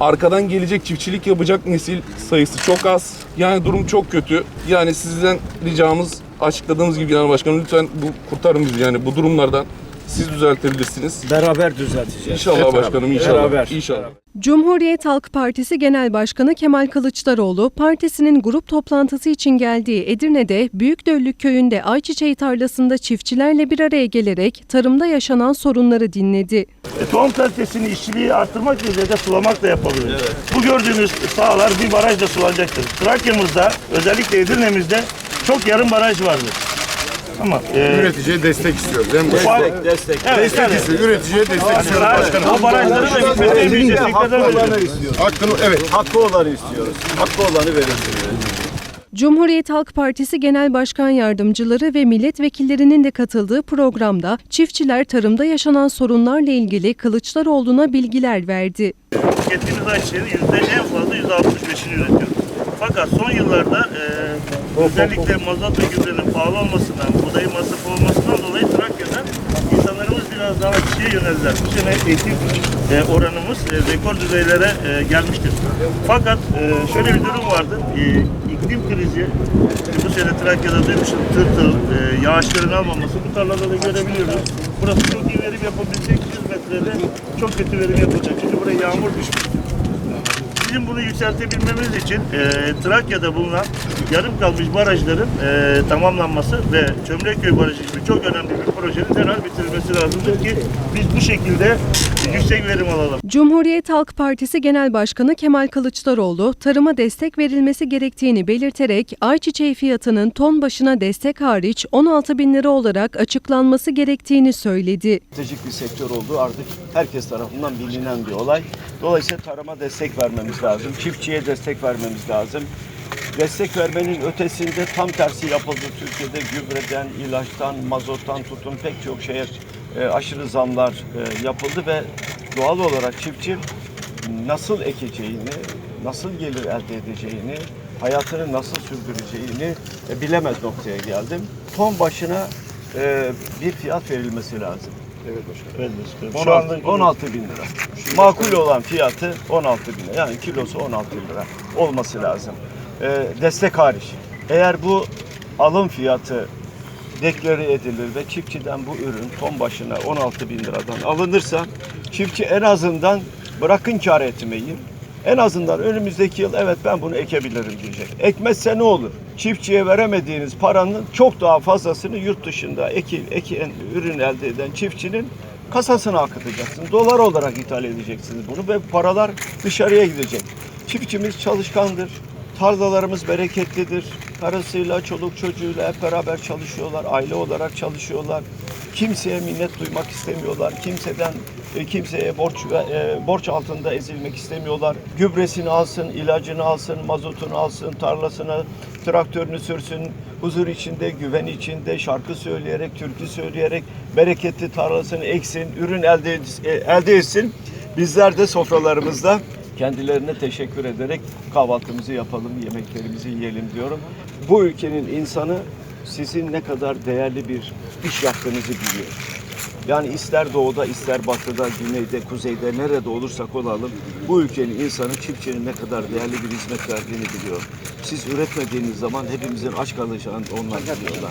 Arkadan gelecek çiftçilik yapacak nesil sayısı çok az. Yani durum çok kötü. Yani sizden ricamız açıkladığımız gibi Genel Başkanım lütfen bu kurtarın bizi yani bu durumlardan siz düzeltebilirsiniz. Beraber düzelteceğiz. İnşallah Hep beraber. başkanım inşallah. Beraber. İnşallah. Cumhuriyet Halk Partisi Genel Başkanı Kemal Kılıçdaroğlu, partisinin grup toplantısı için geldiği Edirne'de Büyükdöllük köyünde ayçiçeği tarlasında çiftçilerle bir araya gelerek tarımda yaşanan sorunları dinledi. E, tohum kalitesini, işçiliği arttırmak üzere de sulamak da yapabiliriz. Bu gördüğünüz sahalar bir barajla sulanacaktır. Trakya'mızda, özellikle Edirne'mizde çok yarım baraj vardır. Ama e, Üreticiye destek istiyoruz. En basit. ufak- Destek. Evet, Destek yani, istiyoruz. Üreticiye destek istiyoruz başkanım. o barajları da Elinde bir hakkı olanı istiyoruz. Hakkını evet. Hakkı olanı istiyoruz. Hakkı olanı verilsin. Cumhuriyet Halk Partisi Genel Başkan Yardımcıları ve milletvekillerinin de katıldığı programda çiftçiler tarımda yaşanan sorunlarla ilgili Kılıçdaroğlu'na bilgiler verdi. Tükettiğimiz ayçiçeğinin yüzde en fazla yüzde 65'ini üretiyoruz. Fakat son yıllarda e, özellikle mazot ve gübrenin pahalı olmasından, buğdayın masrafı olmasından dolayı Trakya'da insanlarımız biraz daha şeye yöneldiler. Bu sene eğitim e, oranımız e, rekor düzeylere e, gelmiştir. Fakat e, şöyle bir durum vardır. E, iklim krizi, bu sene Trakya'da demişim tırtıl, e, yağışların almaması bu tarlada da görebiliyoruz. Burası çok iyi verim yapabilecek 100 metrede çok kötü verim yapacak. Çünkü buraya yağmur düşmüş. Bizim bunu yükseltebilmemiz için e, Trakya'da bulunan yarım kalmış barajların e, tamamlanması ve Çömrekköy Barajı gibi çok önemli bir projenin derhal bitirilmesi lazımdır ki biz bu şekilde yüksek verim alalım. Cumhuriyet Halk Partisi Genel Başkanı Kemal Kılıçdaroğlu, tarıma destek verilmesi gerektiğini belirterek ayçiçeği fiyatının ton başına destek hariç 16 bin lira olarak açıklanması gerektiğini söyledi. Stratejik bir sektör olduğu artık herkes tarafından bilinen bir olay. Dolayısıyla tarıma destek vermemiz lazım. Çiftçiye destek vermemiz lazım. Destek vermenin ötesinde tam tersi yapıldı. Türkiye'de gübreden, ilaçtan, mazottan tutun pek çok şeye e, aşırı zamlar e, yapıldı ve doğal olarak çiftçi nasıl ekeceğini, nasıl gelir elde edeceğini, hayatını nasıl sürdüreceğini e, bilemez noktaya geldim. Ton başına e, bir fiyat verilmesi lazım. Evet başkanım. Şu anda 16, 16 bin lira. Makul olan fiyatı 16 bin lira. Yani kilosu 16 lira olması lazım. Ee, destek hariç. Eğer bu alım fiyatı deklare edilir ve çiftçiden bu ürün ton başına 16 bin liradan alınırsa çiftçi en azından bırakın kar etmeyi en azından önümüzdeki yıl evet ben bunu ekebilirim diyecek. Ekmezse ne olur? Çiftçiye veremediğiniz paranın çok daha fazlasını yurt dışında eki, eken, ürün elde eden çiftçinin kasasına akıtacaksınız. Dolar olarak ithal edeceksiniz bunu ve paralar dışarıya gidecek. Çiftçimiz çalışkandır. Tarlalarımız bereketlidir. Karısıyla, çoluk çocuğuyla hep beraber çalışıyorlar. Aile olarak çalışıyorlar. Kimseye minnet duymak istemiyorlar. Kimseden e, kimseye borç e, borç altında ezilmek istemiyorlar. Gübresini alsın, ilacını alsın, mazotunu alsın, tarlasına traktörünü sürsün. Huzur içinde, güven içinde, şarkı söyleyerek, türkü söyleyerek bereketli tarlasını eksin, ürün elde, e, elde etsin. Bizler de sofralarımızda kendilerine teşekkür ederek kahvaltımızı yapalım, yemeklerimizi yiyelim diyorum. Bu ülkenin insanı sizin ne kadar değerli bir iş yaptığınızı biliyor. Yani ister doğuda, ister batıda, güneyde, kuzeyde, nerede olursak olalım bu ülkenin insanı çiftçinin ne kadar değerli bir hizmet verdiğini biliyor. Siz üretmediğiniz zaman hepimizin aç kalacağını onlar biliyorlar.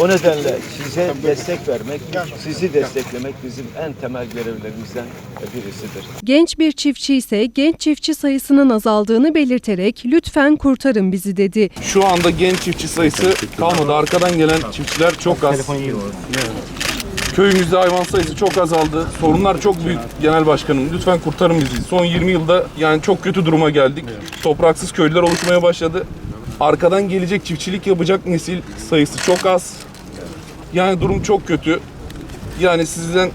O nedenle size destek vermek, sizi desteklemek bizim en temel görevlerimizden birisidir. Genç bir çiftçi ise genç çiftçi sayısının azaldığını belirterek lütfen kurtarın bizi dedi. Şu anda genç çiftçi sayısı kalmadı. Arkadan gelen çiftçiler çok az. Köyümüzde hayvan sayısı çok azaldı. Sorunlar çok büyük genel başkanım. Lütfen kurtarın bizi. Son 20 yılda yani çok kötü duruma geldik. Topraksız köylüler oluşmaya başladı. Arkadan gelecek çiftçilik yapacak nesil sayısı çok az. Yani durum çok kötü. Yani sizden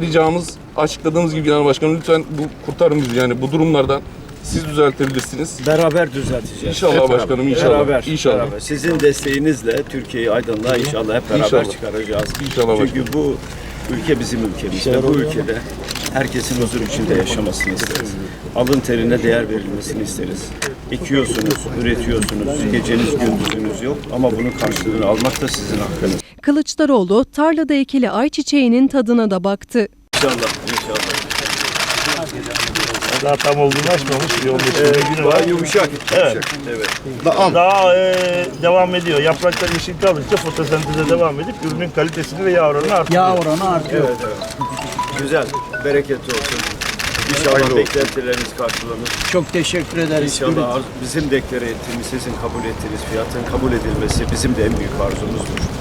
ricamız açıkladığımız gibi genel başkanım lütfen bu kurtarın bizi yani bu durumlardan siz düzeltebilirsiniz. Beraber düzelteceğiz. İnşallah Hep beraber. başkanım, inşallah. Beraber, İnşallah. beraber. Sizin desteğinizle Türkiye'yi aydınlığa inşallah hep beraber İnşallah. çıkaracağız. İnşallah Çünkü bu ülke bizim ülkemiz ve bu ülkede herkesin huzur içinde yaşamasını isteriz. Alın terine değer verilmesini isteriz. Ekiyorsunuz, üretiyorsunuz, geceniz gündüzünüz yok ama bunun karşılığını almak da sizin hakkınız. Kılıçdaroğlu tarlada ekili ayçiçeğinin tadına da baktı. İnşallah, inşallah. Daha tam olgunlaşmamış bir 15 günü var. Daha yumuşak. Evet. Dağım. Daha e, devam ediyor. Yapraklar yeşil kaldıkça fotosenteze devam edip ürünün kalitesini ve yağ oranını artırıyor. Yağ oranı artıyor. Evet, evet. Güzel. Bereketli olsun. İnşallah beklentileriniz karşılanır. Çok teşekkür ederiz. İnşallah bizim deklare ettiğimiz, sizin kabul ettiğiniz fiyatın kabul edilmesi bizim de en büyük arzumuzdur.